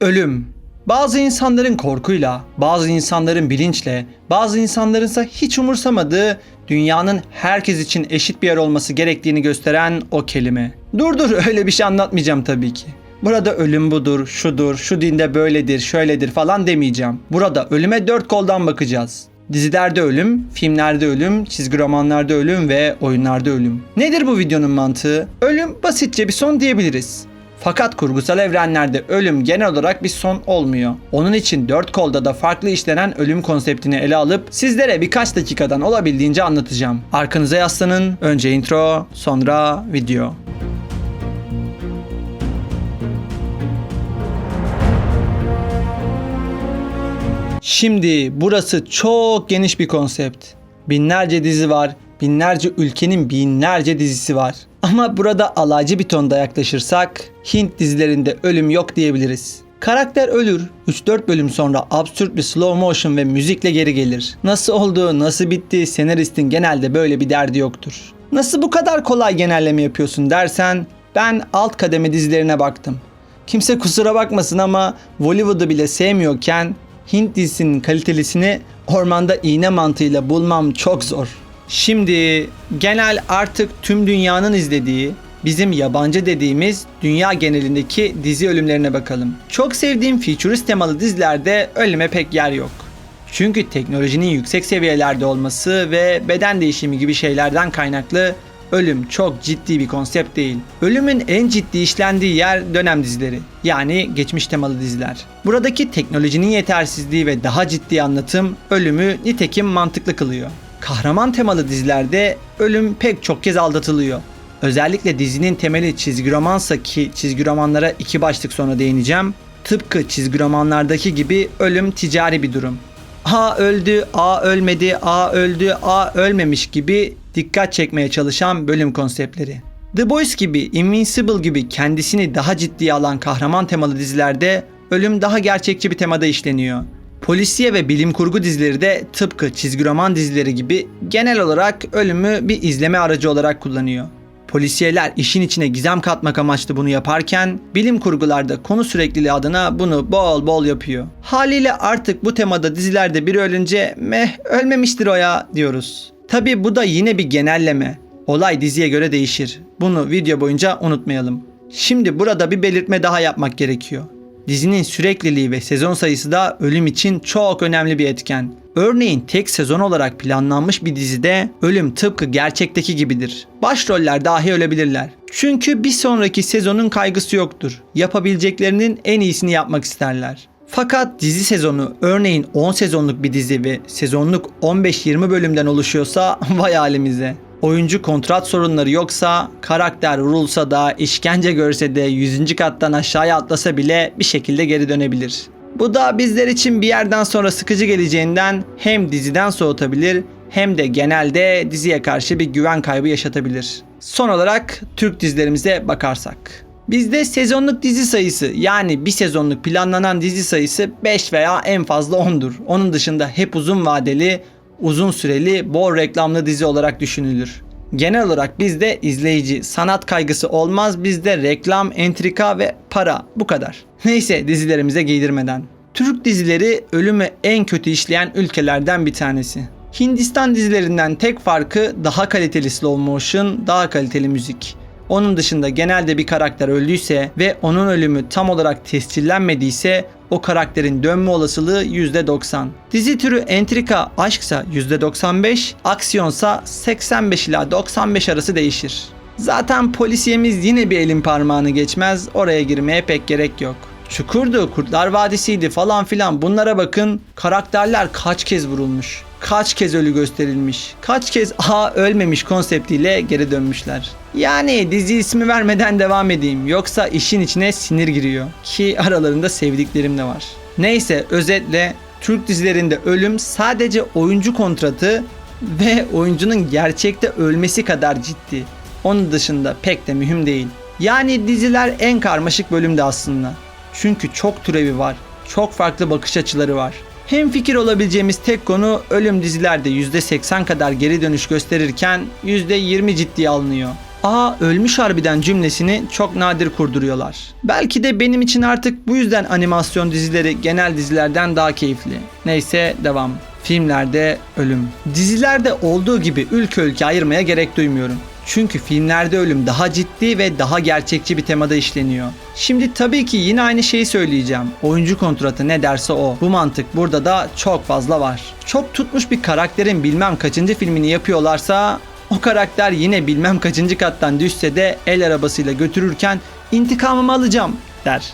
Ölüm. Bazı insanların korkuyla, bazı insanların bilinçle, bazı insanların ise hiç umursamadığı dünyanın herkes için eşit bir yer olması gerektiğini gösteren o kelime. Dur dur öyle bir şey anlatmayacağım tabii ki. Burada ölüm budur, şudur, şu dinde böyledir, şöyledir falan demeyeceğim. Burada ölüme dört koldan bakacağız. Dizilerde ölüm, filmlerde ölüm, çizgi romanlarda ölüm ve oyunlarda ölüm. Nedir bu videonun mantığı? Ölüm basitçe bir son diyebiliriz. Fakat kurgusal evrenlerde ölüm genel olarak bir son olmuyor. Onun için dört kolda da farklı işlenen ölüm konseptini ele alıp sizlere birkaç dakikadan olabildiğince anlatacağım. Arkanıza yaslanın, önce intro, sonra video. Şimdi burası çok geniş bir konsept. Binlerce dizi var, binlerce ülkenin binlerce dizisi var. Ama burada alaycı bir tonda yaklaşırsak Hint dizilerinde ölüm yok diyebiliriz. Karakter ölür, 3-4 bölüm sonra absürt bir slow motion ve müzikle geri gelir. Nasıl oldu, nasıl bitti senaristin genelde böyle bir derdi yoktur. Nasıl bu kadar kolay genelleme yapıyorsun dersen ben alt kademe dizilerine baktım. Kimse kusura bakmasın ama Bollywood'u bile sevmiyorken Hint dizisinin kalitelisini ormanda iğne mantığıyla bulmam çok zor. Şimdi genel artık tüm dünyanın izlediği bizim yabancı dediğimiz dünya genelindeki dizi ölümlerine bakalım. Çok sevdiğim futurist temalı dizilerde ölüme pek yer yok. Çünkü teknolojinin yüksek seviyelerde olması ve beden değişimi gibi şeylerden kaynaklı ölüm çok ciddi bir konsept değil. Ölümün en ciddi işlendiği yer dönem dizileri. Yani geçmiş temalı diziler. Buradaki teknolojinin yetersizliği ve daha ciddi anlatım ölümü nitekim mantıklı kılıyor. Kahraman temalı dizilerde ölüm pek çok kez aldatılıyor. Özellikle dizinin temeli çizgi romansa ki çizgi romanlara iki başlık sonra değineceğim. Tıpkı çizgi romanlardaki gibi ölüm ticari bir durum. A öldü, A ölmedi, A öldü, A ölmemiş gibi dikkat çekmeye çalışan bölüm konseptleri. The Boys gibi, Invincible gibi kendisini daha ciddiye alan kahraman temalı dizilerde ölüm daha gerçekçi bir temada işleniyor. Polisiye ve bilim kurgu dizileri de tıpkı çizgi roman dizileri gibi genel olarak ölümü bir izleme aracı olarak kullanıyor. Polisiyeler işin içine gizem katmak amaçlı bunu yaparken bilim kurgularda konu sürekliliği adına bunu bol bol yapıyor. Haliyle artık bu temada dizilerde biri ölünce meh ölmemiştir o ya diyoruz. Tabi bu da yine bir genelleme. Olay diziye göre değişir. Bunu video boyunca unutmayalım. Şimdi burada bir belirtme daha yapmak gerekiyor. Dizinin sürekliliği ve sezon sayısı da ölüm için çok önemli bir etken. Örneğin tek sezon olarak planlanmış bir dizide ölüm tıpkı gerçekteki gibidir. Başroller dahi ölebilirler. Çünkü bir sonraki sezonun kaygısı yoktur. Yapabileceklerinin en iyisini yapmak isterler. Fakat dizi sezonu örneğin 10 sezonluk bir dizi ve sezonluk 15-20 bölümden oluşuyorsa vay halimize. Oyuncu kontrat sorunları yoksa, karakter vurulsa da, işkence görse de 100. kattan aşağıya atlasa bile bir şekilde geri dönebilir. Bu da bizler için bir yerden sonra sıkıcı geleceğinden hem diziden soğutabilir hem de genelde diziye karşı bir güven kaybı yaşatabilir. Son olarak Türk dizilerimize bakarsak. Bizde sezonluk dizi sayısı yani bir sezonluk planlanan dizi sayısı 5 veya en fazla 10'dur. Onun dışında hep uzun vadeli, uzun süreli, bol reklamlı dizi olarak düşünülür. Genel olarak bizde izleyici, sanat kaygısı olmaz. Bizde reklam, entrika ve para bu kadar. Neyse dizilerimize giydirmeden. Türk dizileri ölümü en kötü işleyen ülkelerden bir tanesi. Hindistan dizilerinden tek farkı daha kaliteli slow motion, daha kaliteli müzik. Onun dışında genelde bir karakter öldüyse ve onun ölümü tam olarak tescillenmediyse o karakterin dönme olasılığı %90. Dizi türü entrika, aşksa %95, aksiyonsa 85 ila 95 arası değişir. Zaten polisiyemiz yine bir elin parmağını geçmez, oraya girmeye pek gerek yok. Çukurdu, Kurtlar Vadisi'ydi falan filan bunlara bakın. Karakterler kaç kez vurulmuş, kaç kez ölü gösterilmiş, kaç kez aha ölmemiş konseptiyle geri dönmüşler. Yani dizi ismi vermeden devam edeyim yoksa işin içine sinir giriyor ki aralarında sevdiklerim de var. Neyse özetle Türk dizilerinde ölüm sadece oyuncu kontratı ve oyuncunun gerçekte ölmesi kadar ciddi. Onun dışında pek de mühim değil. Yani diziler en karmaşık bölümde aslında. Çünkü çok türevi var. Çok farklı bakış açıları var. Hem fikir olabileceğimiz tek konu ölüm dizilerde %80 kadar geri dönüş gösterirken %20 ciddiye alınıyor. Aa ölmüş harbiden cümlesini çok nadir kurduruyorlar. Belki de benim için artık bu yüzden animasyon dizileri genel dizilerden daha keyifli. Neyse devam. Filmlerde ölüm. Dizilerde olduğu gibi ülke ülke ayırmaya gerek duymuyorum. Çünkü filmlerde ölüm daha ciddi ve daha gerçekçi bir temada işleniyor. Şimdi tabii ki yine aynı şeyi söyleyeceğim. Oyuncu kontratı ne derse o. Bu mantık burada da çok fazla var. Çok tutmuş bir karakterin bilmem kaçıncı filmini yapıyorlarsa o karakter yine bilmem kaçıncı kattan düşse de el arabasıyla götürürken intikamımı alacağım der.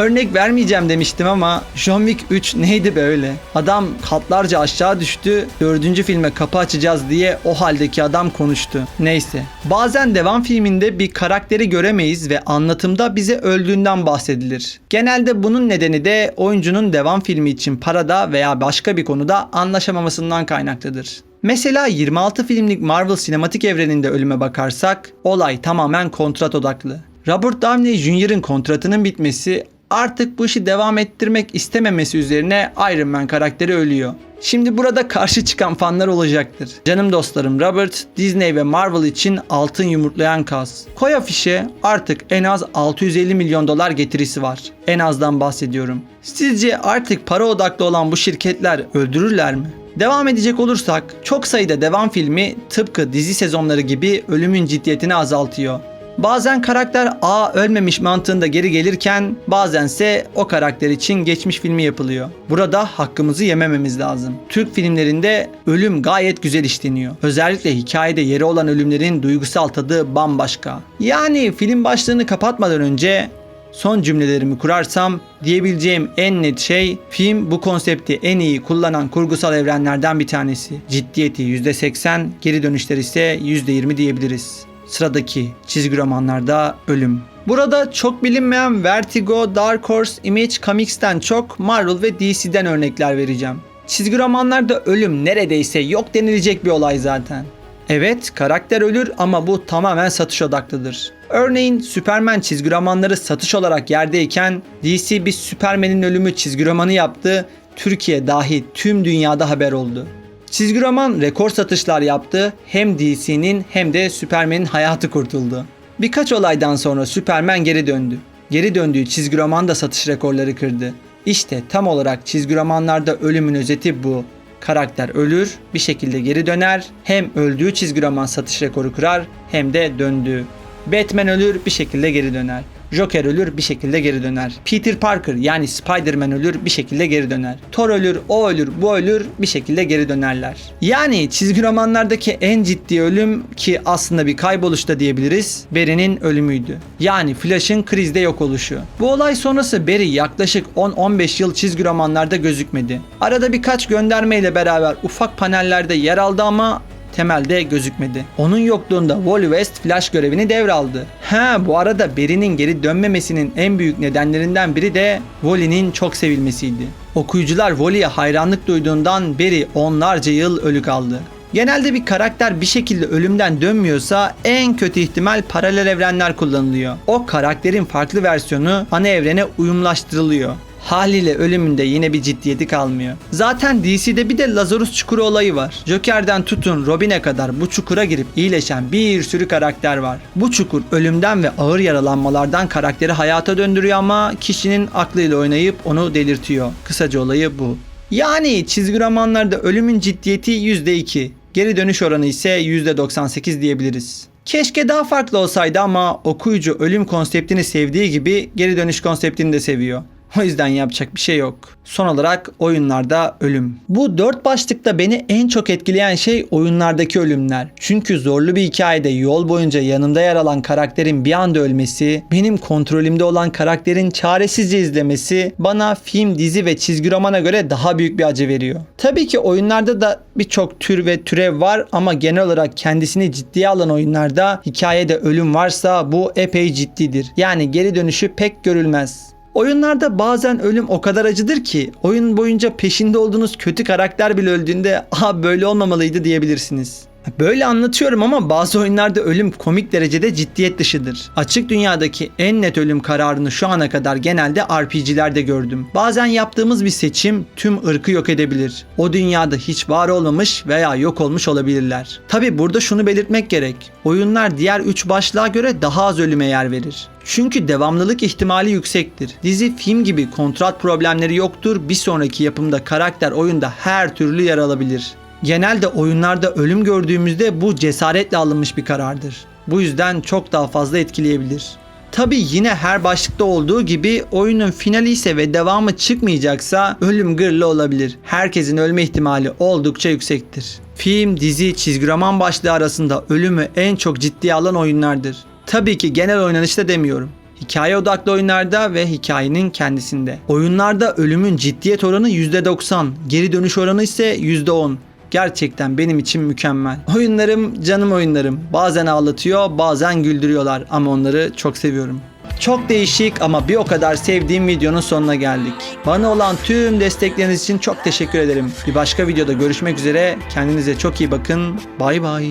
Örnek vermeyeceğim demiştim ama John Wick 3 neydi böyle? Adam katlarca aşağı düştü. Dördüncü filme kapı açacağız diye o haldeki adam konuştu. Neyse. Bazen devam filminde bir karakteri göremeyiz ve anlatımda bize öldüğünden bahsedilir. Genelde bunun nedeni de oyuncunun devam filmi için parada veya başka bir konuda anlaşamamasından kaynaklıdır. Mesela 26 filmlik Marvel sinematik evreninde ölüme bakarsak olay tamamen kontrat odaklı. Robert Downey Jr.'ın kontratının bitmesi artık bu işi devam ettirmek istememesi üzerine Iron Man karakteri ölüyor. Şimdi burada karşı çıkan fanlar olacaktır. Canım dostlarım Robert, Disney ve Marvel için altın yumurtlayan kaz. Koy afişe artık en az 650 milyon dolar getirisi var. En azdan bahsediyorum. Sizce artık para odaklı olan bu şirketler öldürürler mi? Devam edecek olursak çok sayıda devam filmi tıpkı dizi sezonları gibi ölümün ciddiyetini azaltıyor. Bazen karakter A ölmemiş mantığında geri gelirken bazense o karakter için geçmiş filmi yapılıyor. Burada hakkımızı yemememiz lazım. Türk filmlerinde ölüm gayet güzel işleniyor. Özellikle hikayede yeri olan ölümlerin duygusal tadı bambaşka. Yani film başlığını kapatmadan önce son cümlelerimi kurarsam diyebileceğim en net şey film bu konsepti en iyi kullanan kurgusal evrenlerden bir tanesi. Ciddiyeti %80, geri dönüşler ise %20 diyebiliriz. Sıradaki çizgi romanlarda ölüm. Burada çok bilinmeyen Vertigo, Dark Horse, Image Comics'ten çok Marvel ve DC'den örnekler vereceğim. Çizgi romanlarda ölüm neredeyse yok denilecek bir olay zaten. Evet karakter ölür ama bu tamamen satış odaklıdır. Örneğin Superman çizgi romanları satış olarak yerdeyken DC bir Superman'in ölümü çizgi romanı yaptı. Türkiye dahi tüm dünyada haber oldu. Çizgi roman rekor satışlar yaptı. Hem DC'nin hem de Superman'in hayatı kurtuldu. Birkaç olaydan sonra Superman geri döndü. Geri döndüğü çizgi roman da satış rekorları kırdı. İşte tam olarak çizgi romanlarda ölümün özeti bu. Karakter ölür, bir şekilde geri döner. Hem öldüğü çizgi roman satış rekoru kırar hem de döndüğü. Batman ölür, bir şekilde geri döner. Joker ölür bir şekilde geri döner. Peter Parker yani Spider-Man ölür bir şekilde geri döner. Thor ölür, o ölür, bu ölür bir şekilde geri dönerler. Yani çizgi romanlardaki en ciddi ölüm ki aslında bir kayboluş da diyebiliriz. Barry'nin ölümüydü. Yani Flash'ın krizde yok oluşu. Bu olay sonrası Barry yaklaşık 10-15 yıl çizgi romanlarda gözükmedi. Arada birkaç göndermeyle beraber ufak panellerde yer aldı ama temelde gözükmedi. Onun yokluğunda Wally West Flash görevini devraldı. Ha bu arada Barry'nin geri dönmemesinin en büyük nedenlerinden biri de Wally'nin çok sevilmesiydi. Okuyucular Wally'ye hayranlık duyduğundan Barry onlarca yıl ölü kaldı. Genelde bir karakter bir şekilde ölümden dönmüyorsa en kötü ihtimal paralel evrenler kullanılıyor. O karakterin farklı versiyonu ana evrene uyumlaştırılıyor. Haliyle ölümünde yine bir ciddiyeti kalmıyor. Zaten DC'de bir de Lazarus çukuru olayı var. Joker'den tutun Robin'e kadar bu çukura girip iyileşen bir sürü karakter var. Bu çukur ölümden ve ağır yaralanmalardan karakteri hayata döndürüyor ama kişinin aklıyla oynayıp onu delirtiyor. Kısaca olayı bu. Yani çizgi romanlarda ölümün ciddiyeti %2. Geri dönüş oranı ise %98 diyebiliriz. Keşke daha farklı olsaydı ama okuyucu ölüm konseptini sevdiği gibi geri dönüş konseptini de seviyor. O yüzden yapacak bir şey yok. Son olarak oyunlarda ölüm. Bu dört başlıkta beni en çok etkileyen şey oyunlardaki ölümler. Çünkü zorlu bir hikayede yol boyunca yanımda yer alan karakterin bir anda ölmesi, benim kontrolümde olan karakterin çaresizce izlemesi bana film, dizi ve çizgi romana göre daha büyük bir acı veriyor. Tabii ki oyunlarda da birçok tür ve türev var ama genel olarak kendisini ciddiye alan oyunlarda hikayede ölüm varsa bu epey ciddidir. Yani geri dönüşü pek görülmez. Oyunlarda bazen ölüm o kadar acıdır ki oyun boyunca peşinde olduğunuz kötü karakter bile öldüğünde aha böyle olmamalıydı diyebilirsiniz. Böyle anlatıyorum ama bazı oyunlarda ölüm komik derecede ciddiyet dışıdır. Açık dünyadaki en net ölüm kararını şu ana kadar genelde RPG'lerde gördüm. Bazen yaptığımız bir seçim tüm ırkı yok edebilir. O dünyada hiç var olmamış veya yok olmuş olabilirler. Tabi burada şunu belirtmek gerek. Oyunlar diğer 3 başlığa göre daha az ölüme yer verir. Çünkü devamlılık ihtimali yüksektir. Dizi film gibi kontrat problemleri yoktur. Bir sonraki yapımda karakter oyunda her türlü yer alabilir. Genelde oyunlarda ölüm gördüğümüzde bu cesaretle alınmış bir karardır. Bu yüzden çok daha fazla etkileyebilir. Tabi yine her başlıkta olduğu gibi oyunun finali ise ve devamı çıkmayacaksa ölüm gırlı olabilir. Herkesin ölme ihtimali oldukça yüksektir. Film, dizi, çizgi roman başlığı arasında ölümü en çok ciddiye alan oyunlardır. Tabii ki genel oynanışta demiyorum. Hikaye odaklı oyunlarda ve hikayenin kendisinde. Oyunlarda ölümün ciddiyet oranı %90, geri dönüş oranı ise %10. Gerçekten benim için mükemmel. Oyunlarım canım oyunlarım. Bazen ağlatıyor, bazen güldürüyorlar ama onları çok seviyorum. Çok değişik ama bir o kadar sevdiğim videonun sonuna geldik. Bana olan tüm destekleriniz için çok teşekkür ederim. Bir başka videoda görüşmek üzere. Kendinize çok iyi bakın. Bay bay.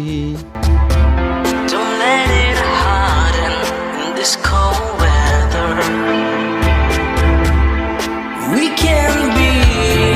We can be